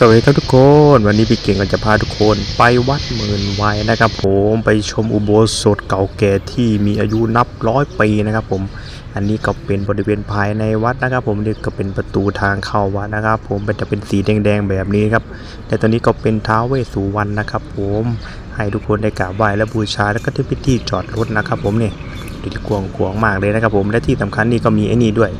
สวัสดีครับทุกคน วันนี้พี่เก่งก็จะพาทุกคนไปวัดหมื่นวัยนะครับผมไปชมอุโบสถเก่าแก่ที่มีอายุนับร้อยปีนะครับผม อันนี้ก็เป็นบริเวณภายในวัดนะครับ ผมนี่ก็เป็นประตูทางเข้าวัดนะครับ ผมมันจะเป็นสีแดงๆแบบนี้ครับแต่ตอนนี้ก็เป็นท้าวเวสสุวรรณนะครับ ผมให้ทุกคนได้กราบไหว้และบูชาแล้วก็ที่พิธีจอดรถนะครับ ผมนี่ดู ที่กวงกวงมากเลยนะครับผมและที่สำคัญนี่ก็มีไอ้นี่ด้วย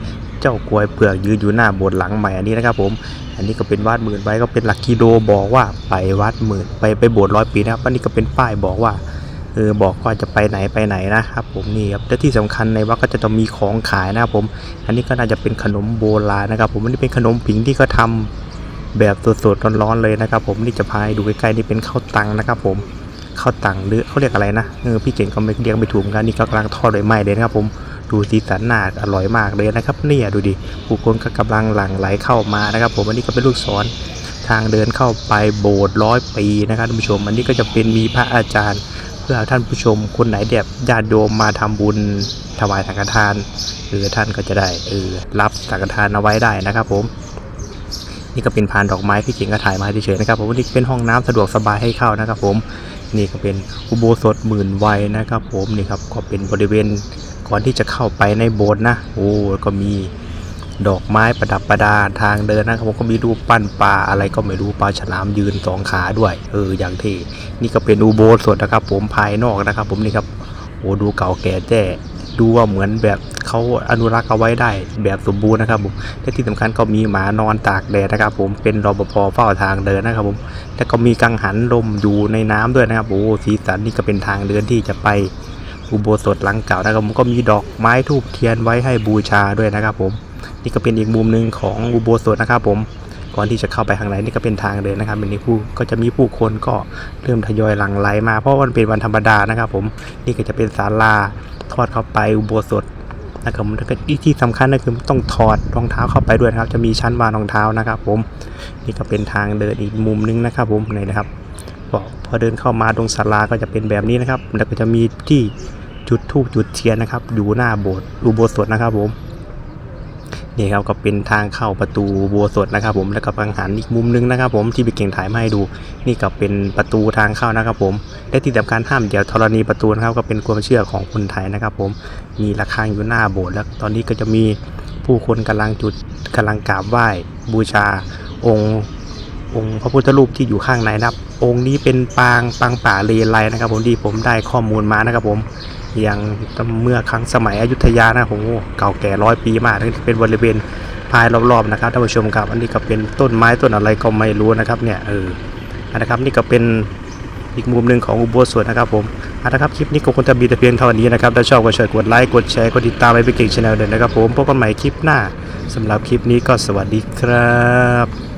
เจ้ากลวยเปลือกยืนอยู่หน้าโบสถ์หลังใหม่อันนี้นะครับผม อันนี้ก็เป็นวัดหมื่นไว้ก็เป็นหลักกิโลบอกว่าไปวัดหมื่นไปไปโบสถ์ร้อยปีนะครับอันนี้ก็เป็นป้ายบอกว่าเออบอกว่าจะไปไหนไปไหนนะครับผมนี่ครับและที่สำคัญในวัดก็จะต้องมีของขายนะครับผม อันนี้ก็น่าจะเป็นขนมโบราณนะครับผมอันนี้เป็นขนมผิงที่เขาทำแบบสดๆร้อนๆเลยนะครับผมนี่จะพาให้ดูใกล้ๆนี่เป็นข้าวตังนะครับผม ข้าวตังหรือเขาเรียกอะไรนะเออพี่เก่งก็ไม่เรียกไม่ถูกกันนี่ก็กำลังทอดโดยไหม้เลยนะครับผมดูสีสันน่าอร่อยมากเลยนะครับเนี่ยดูดิผู้คนก็กำลังหลั่งไหลเข้ามานะครับ ผมอันนี้ก็เป็นลูกศรทางเดินเข้าไปโบสถ์ร้อยปีนะครับท่านผู้ชมอันนี้ก็จะเป็นมีพระอาจารย์ เพื่อท่านผู้ชมคนไหนแบบญาติโยมมาทำบุญถวายสังฆทานเออท่านก็จะได้เออรับสังฆทานเอาไว้ได้นะครับ ผม นี่ก็เป็นพานดอกไม้พี่เก่งก็ถ่ายมาเฉยๆนะครับผมนนี้เป็นห้องน้ำสะดวกสบายให้เข้านะครับ ผม นี่ก็เป็นอุโบสถหมื่นวัยนะครับ ผมนี่ครับก็เป็นบริเวณก่อนที่จะเข้าไปในโบสถ์นะโอ้ก็มีดอกไม้ประดับประดาทางเดินนะครับผมก็มีรูปปั้นปลาอะไรก็ไม่รู้ปลาฉลามยืนสองขาด้วย เอออย่างที่นี่ก็เป็นอุโบสถนะครับ ผมภายนอกนะครับ ผมนี่ครับโอ้ดูเก่าแก่แจ้ดูว่าเหมือนแบบ เขาอนุรักษ์เอาไว้ได้แบบสมบูรณ์นะครับผมและที่สำคัญก็มีหมานอนตากแดดนะครับ ผมเป็นรปภเฝ้าทางเดินนะครับผมแล้วก็มีกังหันลมอยู่ในน้ำด้วยนะครับโอ้สีสันนี่ก็เป็นทางเดินที่จะไปอุโบสถหลังเก่านะครับผมก็มีดอกไม้ทูบเทียนไว้ให้บูชาด้วยนะครับ ผม นี่ก็เป็นอีกมุมหนึ่งของอุโบสถนะครับ ผมก่อนที่จะเข้าไปข้างในนี่ก็เป็นทางเดินนะครับเป็นนี้ผู้ก็จะมีผู้คนก็เริ่มทยอยหลั่งไหลมาเพราะวันเป็นวันธรรมดานะครับ ผมนี่ก็จะเป็นศาลาทอดเข้าไปอุโบสถ นะครับผมแล้วก็ที่ที่สำคัญก็คือต้องถอดรองเท้าเข้าไปด้วยนะครับ จะมีชั้นวางรองเท้านะครับ ผมนี่ก็เป็นทางเดินอีกมุมหนึงนะครับ ผมนี่นะครับพอพอเดินเข้ามาตรงศาลาก็จะเป็นแบบนี้นะครับ แล้วก็จะมีที่จุดทูบจุดเทียนนะครับ อยู่หน้าโบสถ์อุโบสถนะครับผม นี่ครับก็เป็นทางเข้าประตูอุโบสถนะครับ ผมแล้วก็กังหันอีกมุมนึงนะครับ ผมที่พี่เก่งถ่ายมาให้ดู นี่ก็เป็นประตูทางเข้านะครับ ผมและที่สำคัญห้ามเดี๋ยวธรณีประตูนะครับก็เป็นความเชื่อของคนไทยนะครับ ผมมีระฆังอยู่หน้าโบสถ์แล้ว ตอนนี้ก็จะมีผู้คนกำลังจุดกำลังกราบไหว้บูชาองค์องค์พระพุทธรูปที่อยู่ข้างในนะครับ องค์นี้เป็นปางปางป่าเลไลนะครับ ผมที่ผมได้ข้อมูลมานะครับ ผม อย่างเมื่อครั้งสมัยอยุธยานะโอ้โหเก่าแก่ร้อยปีมากนี่เป็นบริเวณภายรอบๆนะครับท่านผู้ชมครับ อันนี้ก็เป็นต้นไม้ต้นอะไรก็ไม่รู้นะครับเนี่ยเออนะครับนี่ก็เป็นอีกมุมหนึ่งของอุโบสถนะครับผมอันนะครับคลิปนี้ก็คงจะมีแต่เพียงเท่านี้นะครับถ้าชอบก็ช่วยกดไลค์กดแชร์กดติดตามไปเป็นเก่งชาแนลเดินนะครับผมพบกันใหม่คลิปหน้าสำหรับคลิปนี้ก็สวัสดีครับ